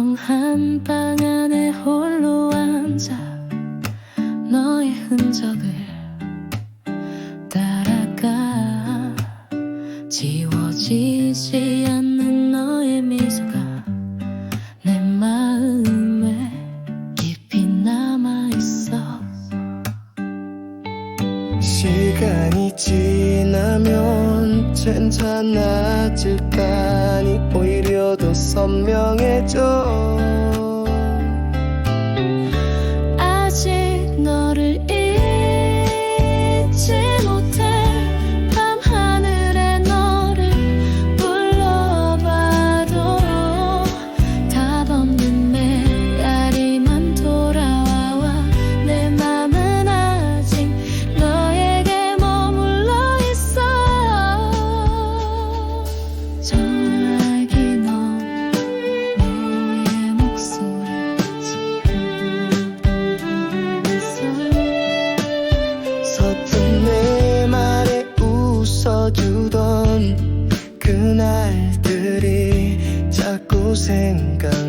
한 방 안에 홀로 앉아 너의 흔적을 따라가. 지워지지 않는 너의 미소가 내 마음에 깊이 남아있어. 시간이 지나면 괜찮아질까니 더 선명해져 losing God.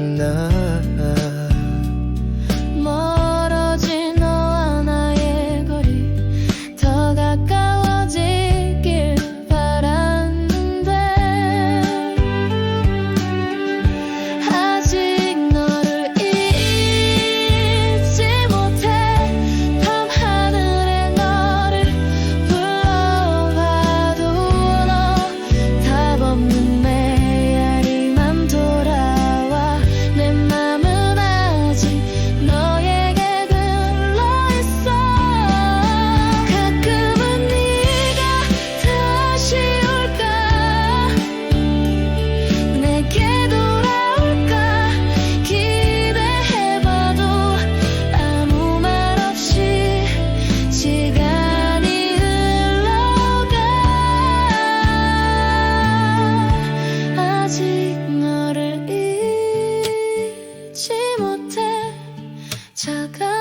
探